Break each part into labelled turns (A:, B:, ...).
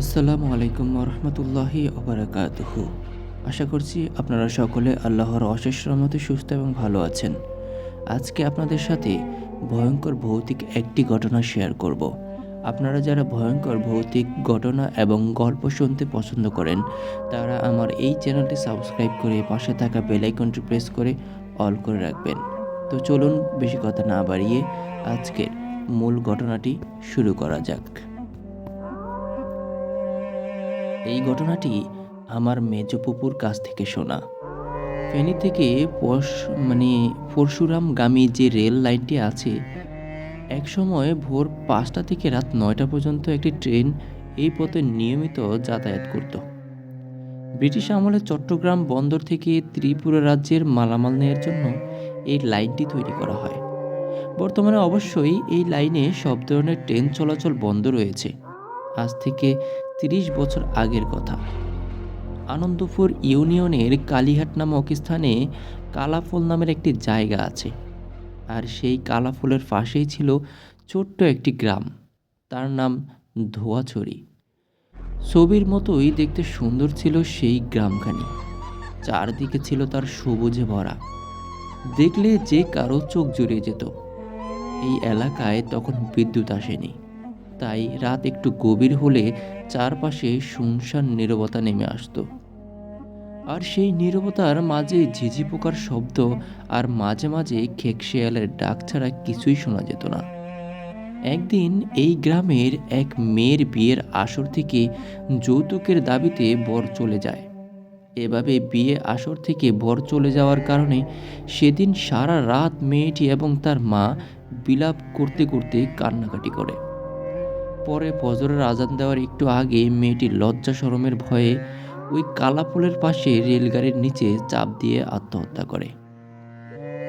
A: আসসালামু আলাইকুম রহমতুল্লাহি ওবরাকাতুহ। আশা করছি আপনারা সকলে আল্লাহর অশেষ রহমতে সুস্থ এবং ভালো আছেন। আজকে আপনাদের সাথে ভয়ঙ্কর ভৌতিক একটি ঘটনা শেয়ার করব। আপনারা যারা ভয়ঙ্কর ভৌতিক ঘটনা এবং গল্প শুনতে পছন্দ করেন, তারা আমার এই চ্যানেলটি সাবস্ক্রাইব করে পাশে থাকা বেল আইকনটি প্রেস করে অল করে রাখবেন। তো চলুন, বেশি কথা না বাড়িয়ে আজকের মূল ঘটনাটি শুরু করা যাক। এই ঘটনাটি আমার মেজ পুপুর কাছ থেকে শোনা। ফেনী থেকে পশ মানে পরশুরামগামী যে রেল লাইনটি আছে এক সময় ভোর পাঁচটা থেকে রাত নয়টা পর্যন্ত একটি ট্রেন এই পথে নিয়মিত যাতায়াত করত। ব্রিটিশ আমলে চট্টগ্রাম বন্দর থেকে ত্রিপুরা রাজ্যের মালামাল নেয়ার জন্য এই লাইনটি তৈরি করা হয়। বর্তমানে অবশ্যই এই লাইনে সব ধরনের ট্রেন চলাচল বন্ধ রয়েছে। আজ থেকে তিরিশ বছর আগের কথা। আনন্দপুর ইউনিয়নের কালীহাট নামক স্থানে কালাফল নামের একটি জায়গা আছে। আর সেই কালাফলের পাশেই ছিল ছোট্ট একটি গ্রাম। তার নাম ধোয়াছড়ি। ছবির মতোই দেখতে সুন্দর ছিল সেই গ্রামখানি। চারদিকে ছিল তার সবুজে ভরা। দেখলে যে কারও চোখ জুড়িয়ে যেত। এই এলাকায় তখন বিদ্যুৎ আসেনি। তাই রাত একটু গভীর হলে চারপাশে শুনশান নীরবতা নেমে আসতো। আর সেই নীরবতার মাঝে ঝিঝি পোকার শব্দ আর মাঝে মাঝে খেকশেয়ালের ডাক ছাড়া কিছুই শোনা যেত না। একদিন এই গ্রামের এক মেয়ের বিয়ের আসর থেকে যৌতুকের দাবিতে বর চলে যায়। এভাবে বিয়ে আসর থেকে বর চলে যাওয়ার কারণে সেদিন সারা রাত মেয়েটি এবং তার মা বিলাপ করতে করতে কান্নাকাটি করে। পরে ফজরের আজান দেওয়ার একটু আগে মেয়েটি লজ্জা শরমের ভয়ে ওই কালাপুলের পাশে রেলগাড়ির নিচে চাপ দিয়ে আত্মহত্যা করে।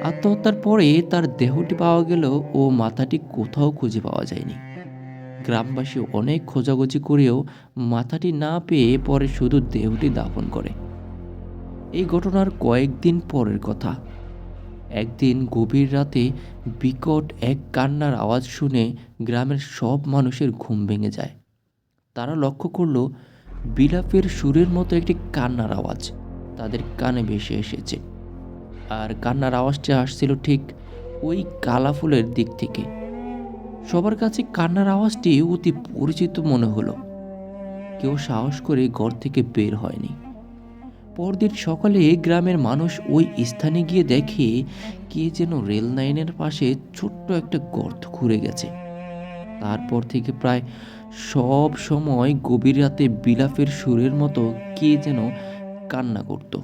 A: আত্মহত্যার পরে তার দেহটি পাওয়া গেল ও মাথাটি কোথাও খুঁজে পাওয়া যায়নি। গ্রামবাসী অনেক খোঁজাখুঁজি করেও মাথাটি না পেয়ে পরে শুধু দেহটি দাফন করে। এই ঘটনার কয়েকদিন পরের কথা। একদিন গভীর রাতে বিকট এক কান্নার আওয়াজ শুনে গ্রামের সব মানুষের ঘুম ভেঙে যায়। তারা লক্ষ্য করল, বিলাপের সুরের মতো একটি কান্নার আওয়াজ তাদের কানে ভেসে এসেছে। আর কান্নার আওয়াজটি আসছিল ঠিক ওই কালা ফুলের দিক থেকে। সবার কাছে কান্নার আওয়াজটি অতি পরিচিত মনে হলো। কেউ সাহস করে ঘর থেকে বের হয়নি। পরদিন সকালে গ্রামের মানুষ ওই স্থানে গিয়ে দেখে কে যেন রেল লাইনের পাশে ছোট্ট একটা গর্ত খুঁড়ে গেছে। তারপর থেকে প্রায় সব সময় গভীর রাতে বিলাপের সুরের মতো কে যেন কান্না করত।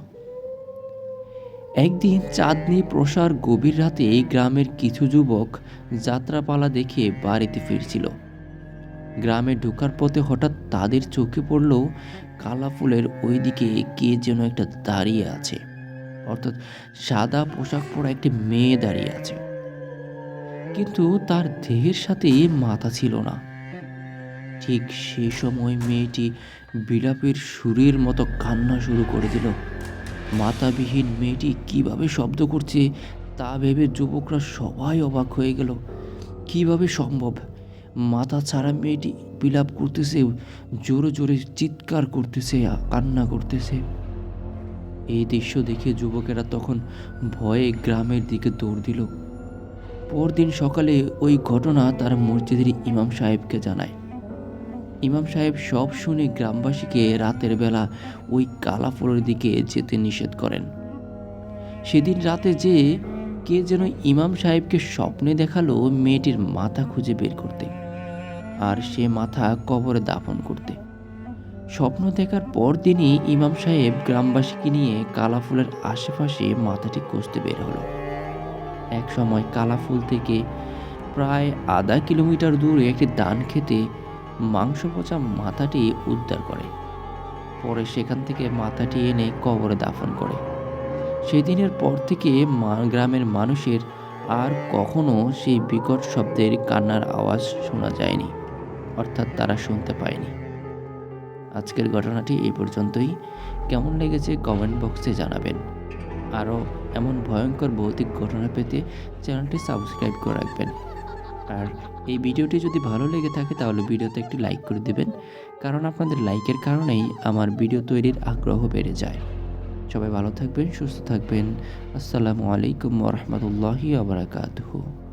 A: একদিন চাঁদনি প্রসার গভীর রাতে গ্রামের কিছু যুবক যাত্রাপালা দেখে বাড়িতে ফিরছিল। গ্রামে ঢোকার পথে হঠাৎ তাদের চোখে পড়ল কালা ফুলের ওইদিকে কে যেন একটা দাঁড়িয়ে আছে। অর্থাৎ সাদা পোশাক পরা একটি মেয়ে দাঁড়িয়ে আছে। কিন্তু তার দেহের সাথে মাথা ছিল না। ঠিক সেই সময় মেয়েটি বিলাপের সুরের মতো কান্না শুরু করে দিল। মাথাবিহীন মেয়েটি কীভাবে শব্দ করছে তা ভেবে যুবকরা সবাই অবাক হয়ে গেল। কীভাবে সম্ভব? মাথা ছাড়া মেয়েটি বিলাপ করতেছে, জোরে জোরে চিৎকার করতেছে, কান্না করতেছে। এই দৃশ্য দেখে যুবকেরা তখন ভয়ে গ্রামের দিকে দৌড় দিল। পরদিন সকালে ওই ঘটনা তার মসজিদের ইমাম সাহেবকে জানায়। ইমাম সাহেব সব শুনে গ্রামবাসীকে রাতের বেলা ওই কালাফলের দিকে যেতে নিষেধ করেন। সেদিন রাতে যে কে যেন ইমাম সাহেবকে স্বপ্নে দেখাল মেয়েটির মাথা খুঁজে বের করতে। আর সে মাথা কবরে দাফন করতে। স্বপ্ন দেখার পর দিনই ইমাম সাহেব গ্রামবাসীকে নিয়ে কালাফুলের আশেপাশে মাথাটি কষতে বের হলো। এক সময় কালাফুল থেকে প্রায় আধা কিলোমিটার দূরে একটি দান খেতে মাংস পচা মাথাটি উদ্ধার করে। পরে সেখান থেকে মাথাটি এনে কবরে দাফন করে। সেদিনের পর থেকে গ্রামের মানুষের আর কখনো সেই বিকট শব্দের কান্নার আওয়াজ শোনা যায়নি। অর্থাৎ তারা শুনতে পায়নি। আজকের ঘটনাটি এই পর্যন্তই। কেমন লেগেছে কমেন্ট বক্সে জানাবেন। আরও এমন ভয়ঙ্কর ভৌতিক ঘটনা পেতে চ্যানেলটি সাবস্ক্রাইব করে রাখবেন। আর এই ভিডিওটি যদি ভালো লেগে থাকে তাহলে ভিডিওতে একটি লাইক করে দেবেন। কারণ আপনাদের লাইকের কারণেই আমার ভিডিও তৈরির আগ্রহ বেড়ে যায়। সবাই ভালো থাকবেন, সুস্থ থাকবেন। আসসালামু আলাইকুম ওরহমতুল্লাহি আবরাকাতহু